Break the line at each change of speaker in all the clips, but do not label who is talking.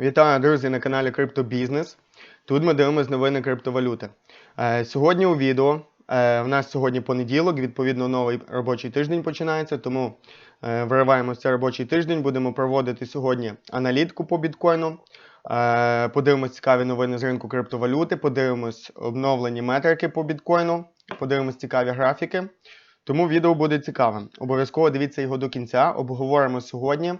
Вітаю, друзі, на каналі Криптобізнес. Тут ми дивимося новини криптовалюти. Е, Сьогодні у відео. е, В нас сьогодні понеділок, відповідно, новий робочий тиждень починається, тому е, вириваємося робочий тиждень. Будемо проводити сьогодні аналітику по біткоїну. Подивимось цікаві новини з ринку криптовалюти, подивимось обновлені метрики по біткоїну, подивимось цікаві графіки. Тому відео буде цікавим. Обов'язково дивіться його до кінця. Обговоримо сьогодні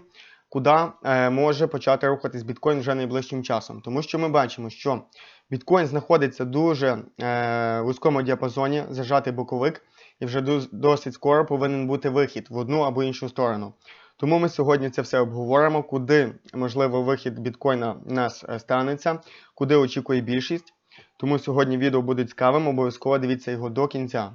куди е, може почати рухатись біткоін вже найближчим часом. Тому що ми бачимо, що біткоін знаходиться дуже е, вузькому діапазоні, зажатий боковик, і вже досить скоро повинен бути вихід в одну або іншу сторону. Тому ми сьогодні це все обговоримо, куди можливо вихід біткоїна у нас е, станеться, куди очікує більшість. Тому сьогодні відео буде цікавим, обов'язково дивіться його до кінця.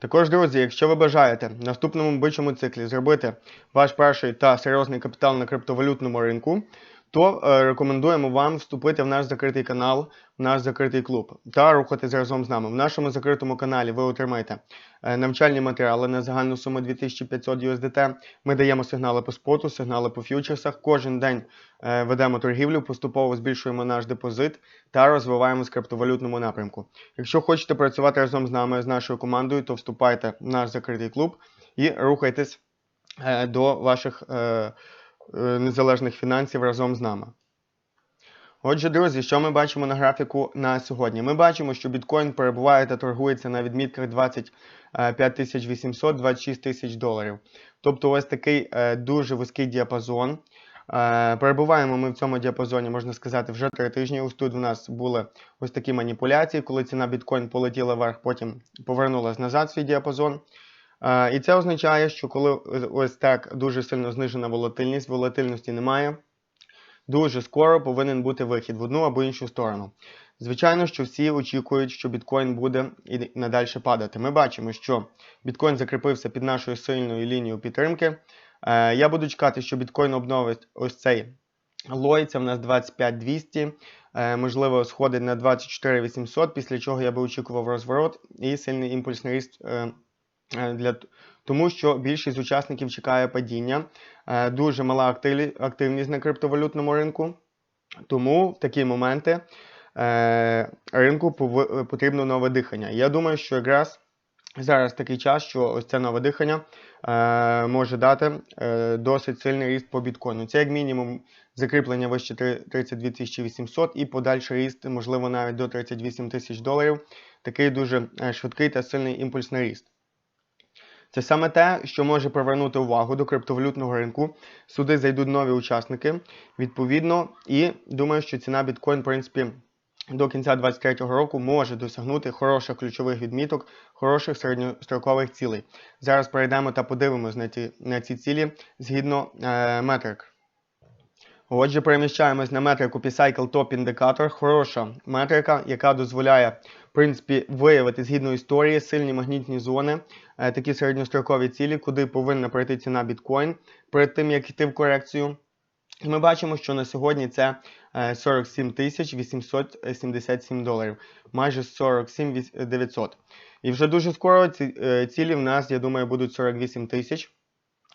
Також, друзі, якщо ви бажаєте в наступному бичому циклі зробити ваш перший та серйозний капітал на криптовалютному ринку, то е, рекомендуємо вам вступити в наш закритий канал, в наш закритий клуб та рухатись разом з нами. В нашому закритому каналі ви отримаєте е, навчальні матеріали на загальну суму 2500 USDT. Ми даємо сигнали по споту, сигнали по фьючерсах. Кожен день е, ведемо торгівлю, поступово збільшуємо наш депозит та розвиваємось в криптовалютному напрямку. Якщо хочете працювати разом з нами, з нашою командою, то вступайте в наш закритий клуб і рухайтесь до ваших незалежних фінансів разом з нами. Отже, друзі, що ми бачимо на графіку на сьогодні? Ми бачимо, що біткоін перебуває та торгується на відмітках 25 800 26 тисяч доларів. Тобто ось такий е, дуже вузький діапазон. Е, перебуваємо ми в цьому діапазоні, можна сказати, вже три тижні. Ось тут у нас були ось такі маніпуляції, коли ціна біткоін полетіла вверх, потім повернулась назад в свій діапазон. Е, І це означає, що коли ось так дуже сильно знижена волатильність, волатильності немає, дуже скоро повинен бути вихід в одну або іншу сторону. Звичайно, що всі очікують, що біткоін буде і надалі падати. Ми бачимо, що біткоін закріпився під нашою сильною лінією підтримки. Е, Я буду чекати, що біткоін обновить ось цей лой, це в нас 25200, е, можливо, сходить на 24800, після чого я би очікував розворот і сильний імпульсний ріст. Е, Для... Тому що більшість учасників чекає падіння, е, дуже мала активність на криптовалютному ринку. Тому в такі моменти е, ринку потрібно нове дихання. Я думаю, що якраз зараз такий час, що ось це нове дихання може дати досить сильний ріст по біткоїну. Це як мінімум закріплення вище три- 32 800 і подальший ріст, можливо, навіть до 38 тисяч доларів. Такий дуже швидкий та сильний імпульсний ріст. Це саме те, що може привернути увагу до криптовалютного ринку. Сюди зайдуть нові учасники, відповідно, і думаю, що ціна біткоін, в принципі, до кінця 2023 року може досягнути хороших ключових відміток, хороших середньострокових цілей. Зараз перейдемо та подивимось на ці, на ці цілі згідно е, метрик. Отже, переміщаємось на метрику P-Cycle Top Indicator. Хороша метрика, яка дозволяє, в принципі, виявити згідно історії сильні магнітні зони, е, такі середньострокові цілі, куди повинна пройти ціна біткоін перед тим, як йти в корекцію. І ми бачимо, що на сьогодні це е, 47 тисяч 877 доларів, майже 47 віс- 900. І вже дуже скоро ці е, цілі в нас, я думаю, будуть 48 тисяч.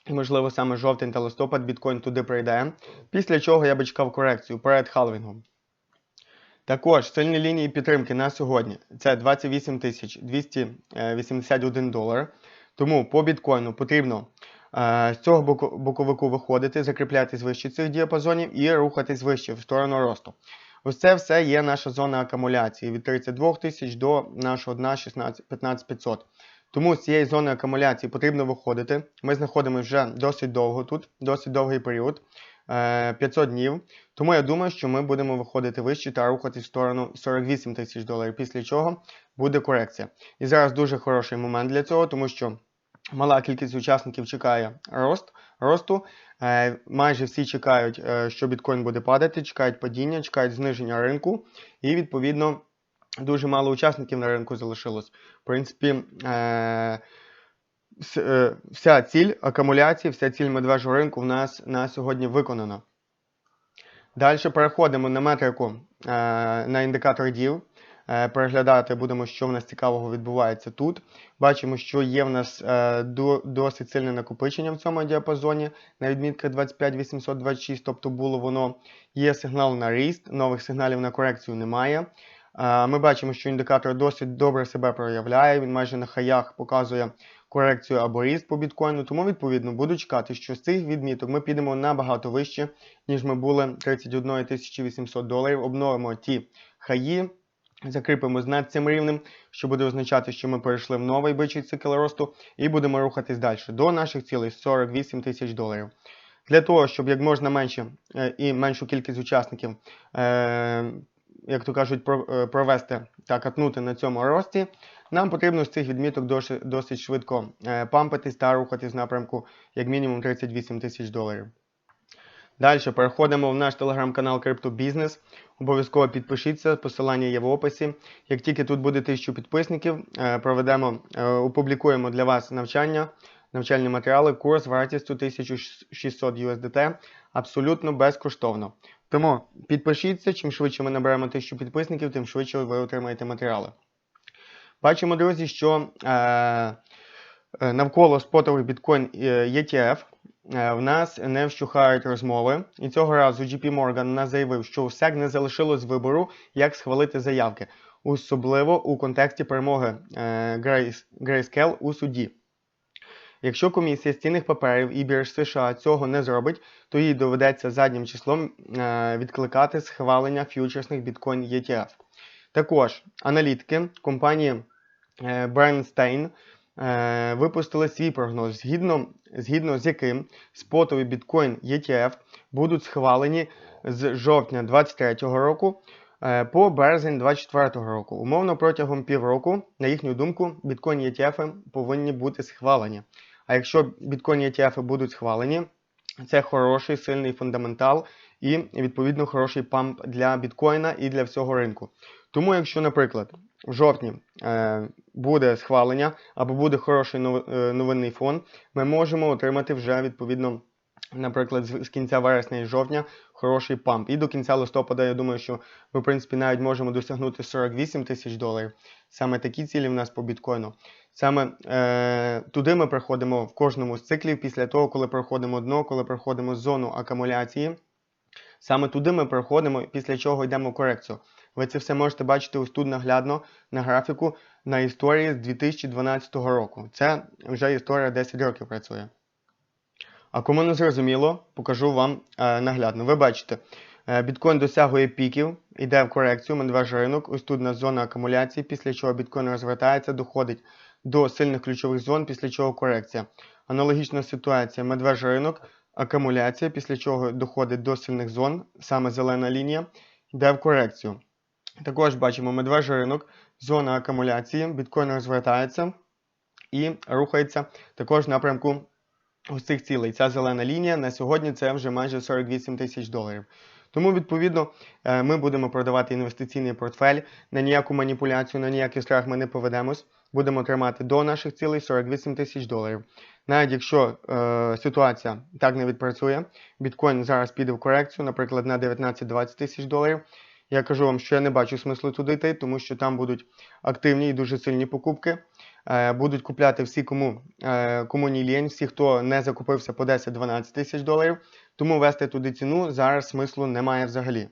І, можливо, саме жовтень та листопад біткоін туди прийде. Після чого я би чекав корекцію перед халвінгом. Також сильні лінії підтримки на сьогодні це 28 281 долар. Тому по біткоїну потрібно е, з цього боковику виходити, закріплятись вище цих діапазонів і рухатись вище в сторону росту. Ось це все є наша зона акумуляції від 32 тисяч до нашого дна 16 15500. Тому з цієї зони акумуляції потрібно виходити. Ми знаходимося вже досить довго тут, досить довгий період, е, 500 днів. Тому я думаю, що ми будемо виходити вище та рухатись в сторону 48 тисяч доларів, після чого буде корекція. І зараз дуже хороший момент для цього, тому що мала кількість учасників чекає рост, росту. Е, майже всі чекають, е, що біткоін буде падати, чекають падіння, чекають зниження ринку. І відповідно дуже мало учасників на ринку залишилось. В принципі, е, е, вся ціль акумуляції, вся ціль медвежого ринку в нас на сьогодні виконана. Далі переходимо на метрику е, на індикатор е, переглядати будемо, що в нас цікавого відбувається тут. Бачимо, що є в нас до, досить сильне накопичення в цьому діапазоні на відмітках 25826, тобто було воно. Є сигнал на ріст, нових сигналів на корекцію немає. Ми бачимо, що індикатор досить добре себе проявляє. Він майже на хаях показує корекцію або ріст по біткоїну. Тому, відповідно, буду чекати, що з цих відміток ми підемо набагато вище, ніж ми були 31 800 доларів. Обновимо ті хаї. Закріпимо над цим рівнем, що буде означати, що ми перейшли в новий бичий цикл росту, і будемо рухатись далі до наших цілей 48 тисяч доларів. Для того, щоб як можна менше е, і меншу кількість учасників, е, як то кажуть, е, провести та катнути на цьому рості, нам потрібно з цих відміток досить, швидко е, пампитись та рухатись в напрямку як мінімум 38 тисяч доларів. Далі переходимо в наш телеграм-канал CryptoBusiness. Обов'язково підпишіться, посилання є в описі. Як тільки тут буде 1000 підписників, е, проведемо, опублікуємо для вас навчання, навчальні матеріали, курс вартістю 1600 USDT абсолютно безкоштовно. Тому підпишіться, чим швидше ми наберемо 1000 підписників, тим швидше ви отримаєте матеріали. Бачимо, друзі, що е, е, навколо спотових біткоін е, ETF е, в нас не вщухають розмови. І цього разу JP Morgan нас заявив, що у SEC не залишилось вибору, як схвалити заявки, особливо у контексті перемоги е, Grayscale у суді. Якщо комісія з цінних паперів і бірж США цього не зробить, то їй доведеться заднім числом е, відкликати схвалення ф'ючерсних біткоін ETF. Також аналітики компанії е, Bernstein е, випустили свій прогноз, згідно, згідно з яким спотові біткоін ETF будуть схвалені з жовтня 2023 року по березень 2024 року. Умовно протягом півроку, на їхню думку, біткоін ETF повинні бути схвалені. А якщо біткоін ETF будуть схвалені, це хороший сильний фундаментал і відповідно хороший памп для біткоїна і для всього ринку. Тому, якщо, наприклад, в жовтні е, буде схвалення або буде хороший е, новинний фон, ми можемо отримати вже відповідно, наприклад, з, кінця вересня і жовтня хороший памп. І до кінця листопада, я думаю, що ми, в принципі, навіть можемо досягнути 48 тисяч доларів. Саме такі цілі в нас по біткоїну. Саме е, туди ми приходимо в кожному з циклів після того, коли проходимо дно, коли проходимо зону акумуляції. Саме туди ми проходимо, після чого йдемо в корекцію. Ви це все можете бачити ось тут наглядно на графіку на історії з 2012 року. Це вже історія 10 років працює. А кому не зрозуміло, покажу вам е, наглядно. Ви бачите, е, біткоін досягує піків, йде в корекцію, медвежий ринок. Ось тут у нас зона акумуляції, після чого біткоін розвертається, доходить до сильних ключових зон, після чого корекція. Аналогічна ситуація, медвежий ринок, акумуляція, після чого доходить до сильних зон, саме зелена лінія, йде в корекцію. Також бачимо медвежий ринок, зона акумуляції, біткоін розвертається і рухається також в напрямку ось цих цілей. Ця зелена лінія на сьогодні це вже майже 48 тисяч доларів. Тому, відповідно, е, ми будемо продавати інвестиційний портфель. На ніяку маніпуляцію, на ніякий страх ми не поведемось. Будемо тримати до наших цілей 48 тисяч доларів. Навіть якщо е, ситуація так не відпрацює, біткоін зараз піде в корекцію, наприклад, на 19-20 тисяч доларів. Я кажу вам, що я не бачу смислу туди йти, тому що там будуть активні і дуже сильні покупки. Е, будуть купляти всі, кому, е, кому ні лінь, всі, хто не закупився по 10-12 тисяч доларів. Тому вести туди ціну зараз смислу немає взагалі.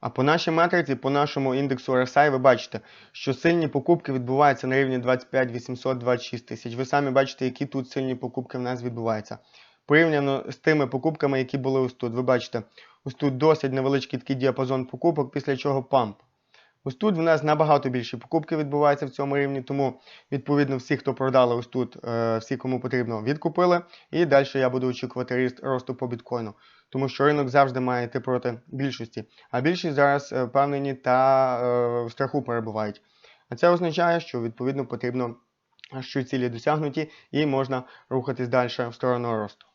А по нашій метриці, по нашому індексу RSI, ви бачите, що сильні покупки відбуваються на рівні 25 800 26 тисяч. Ви самі бачите, які тут сильні покупки в нас відбуваються. Порівняно з тими покупками, які були ось тут. Ви бачите, ось тут досить невеличкий такий діапазон покупок, після чого памп. Ось тут в нас набагато більші покупки відбуваються в цьому рівні, тому відповідно всі, хто продали ось тут, е, всі, кому потрібно, відкупили. І далі я буду очікувати ріст росту по біткоїну, тому що ринок завжди має йти проти більшості. А більшість зараз е, впевнені та е, в страху перебувають. А це означає, що відповідно потрібно, що цілі досягнуті, і можна рухатись далі в сторону росту.